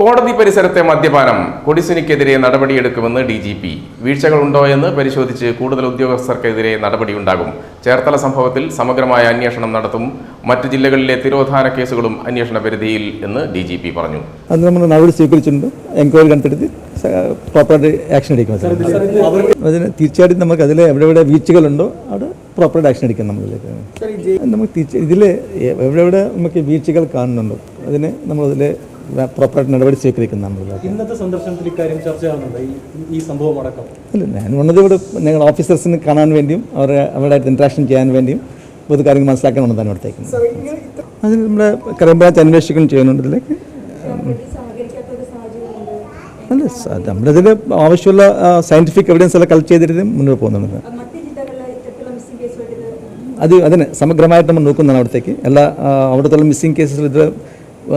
കോടതി പരിസരത്തെ മദ്യപാനം കൊടിസുനിക്കെതിരെ നടപടിയെടുക്കുമെന്ന് ഡി ജി പി. വീഴ്ചകളുണ്ടോ എന്ന് പരിശോധിച്ച് കൂടുതൽ ഉദ്യോഗസ്ഥർക്കെതിരെ നടപടിയുണ്ടാകും. ചേർത്തല സംഭവത്തിൽ സമഗ്രമായ അന്വേഷണം നടത്തും. മറ്റു ജില്ലകളിലെ തിരോധാന കേസുകളും അന്വേഷണ പരിധിയിൽ എന്ന് ഡി ജി പി പറഞ്ഞു. അത് നമ്മൾ നടപടി സ്വീകരിച്ചിട്ടുണ്ട്. എൻക്വയറി കണ്ടെടുത്ത് പ്രോപ്പറായിട്ട് ആക്ഷൻ എടുക്കും അതിന് തീർച്ചയായിട്ടും നമുക്ക് അതിൽ എവിടെ എവിടെ വീഴ്ചകളുണ്ടോ അവിടെ പ്രോപ്പറായിട്ട് ആക്ഷൻ എടുക്കാം നമ്മളിലേക്ക് നമുക്ക് ഇതിൽ എവിടെ എവിടെ നമുക്ക് വീഴ്ചകൾ കാണുന്നുണ്ടോ അതിന് നമ്മളതിൽ പ്രോപ്പറായിട്ട് നടപടി സ്വീകരിക്കും നമ്മളിലേക്ക് ഇന്നത്തെ സന്ദർശനത്തിൽ ഇക്കാര്യം ചർച്ചയാകുന്നുണ്ട് ഈ ഈ സംഭവം അടക്കം. അല്ല ഞാൻ വന്നത് ഇവിടെ ഞങ്ങൾ ഓഫീസേഴ്സിന് കാണാൻ വേണ്ടിയും അവരെ അവരുടെ ഇൻട്രാക്ഷൻ ചെയ്യാൻ വേണ്ടിയും പൊതു കാര്യങ്ങൾ മനസ്സിലാക്കാൻ വന്നതാണ് ഇവിടത്തേക്ക് അതിൽ നമ്മുടെ ക്രൈംബ്രാഞ്ച് അന്വേഷിക്കുകയും ചെയ്യുന്നുണ്ട് ഇതിലേക്ക് അല്ല നമ്മുടെ ഇതിൽ ആവശ്യമുള്ള സയന്റിഫിക് എവിഡൻസ് എല്ലാം കളക്ട് ചെയ്തിട്ട് മുന്നോട്ട് പോകുന്നുണ്ട് അത് അതിന് സമഗ്രമായിട്ട് നമ്മൾ നോക്കുന്നതാണ് അവിടത്തേക്ക്. എല്ലാ അവിടുത്തെ മിസ്സിംഗ് കേസസ് ഇത്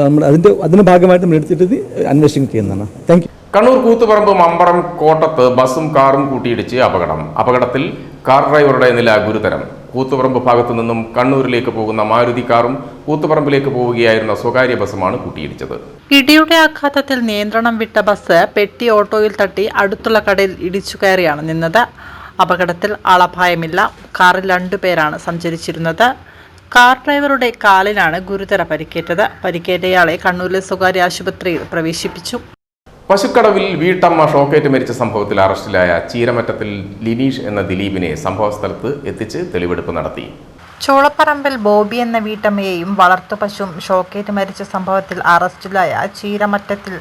നമ്മൾ അതിന്റെ അതിന്റെ ഭാഗമായിട്ട് നമ്മൾ എടുത്തിട്ട് അന്വേഷണം ചെയ്യുന്നതാണ്. താങ്ക് യു കണ്ണൂർ കൂത്തുപറമ്പ് മമ്പറം കോട്ടത്ത് ബസ്സും കാറും കൂട്ടിയിടിച്ച് അപകടം. അപകടത്തിൽ കാർ ഡ്രൈവറുടെ നില ഗുരുതരം. കൂത്തുപറമ്പ് ഭാഗത്തു നിന്നും കണ്ണൂരിലേക്ക് പോകുന്ന മാരുതി കാറും കൂത്തുപറമ്പിലേക്ക് പോവുകയായിരുന്ന സ്വകാര്യ ബസ്സുമാണ് കൂട്ടിയിടിച്ചത്. ഇടിയുടെ ആഘാതത്തിൽ നിയന്ത്രണം വിട്ട ബസ് പെട്ടി ഓട്ടോയിൽ തട്ടി അടുത്തുള്ള കടയിൽ ഇടിച്ചു കയറിയാണ് നിന്നത്. അപകടത്തിൽ ആളപായമില്ല. കാറിൽ രണ്ടുപേരാണ് സഞ്ചരിച്ചിരുന്നത്. കാർ ഡ്രൈവറുടെ കാലിനാണ് ഗുരുതര പരിക്കേറ്റത്. പരിക്കേറ്റയാളെ കണ്ണൂരിലെ സ്വകാര്യ ആശുപത്രിയിൽ പ്രവേശിപ്പിച്ചു. പശുക്കടവിൽ വീട്ടമ്മ ഷോക്കേറ്റ് മരിച്ച സംഭവത്തിൽ അറസ്റ്റിലായ ചീരമറ്റത്തിൽ ലിനീഷ് എന്ന ദിലീപിനെ സംഭവസ്ഥലത്ത് എത്തിച്ച് തെളിവെടുപ്പ് നടത്തി. ചോളപ്പറമ്പിൽ ബോബി എന്ന വീട്ടമ്മയെയും വളർത്തു പശുവും ഷോക്കേറ്റ് മരിച്ച സംഭവത്തിൽ അറസ്റ്റിലായ ചീരമറ്റത്തിൽ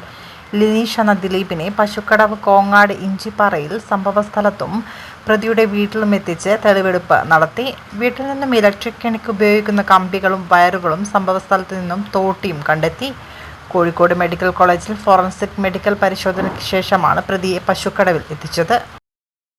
ലിനീഷ് എന്ന ദിലീപിനെ പശുക്കടവ് കോങ്ങാട് ഇഞ്ചിപ്പാറയിൽ സംഭവസ്ഥലത്തും പ്രതിയുടെ വീട്ടിലും എത്തിച്ച് തെളിവെടുപ്പ് നടത്തി. വീട്ടിൽ നിന്നും ഇലക്ട്രിക് കെണിക്ക് ഉപയോഗിക്കുന്ന കമ്പികളും വയറുകളും സംഭവസ്ഥലത്ത് നിന്നും തോട്ടിയും കണ്ടെത്തി. കോഴിക്കോട് മെഡിക്കൽ കോളേജിൽ ഫോറൻസിക് മെഡിക്കൽ പരിശോധനയ്ക്ക് ശേഷമാണ് പ്രതിയെ പശുക്കടവിൽ എത്തിച്ചത്.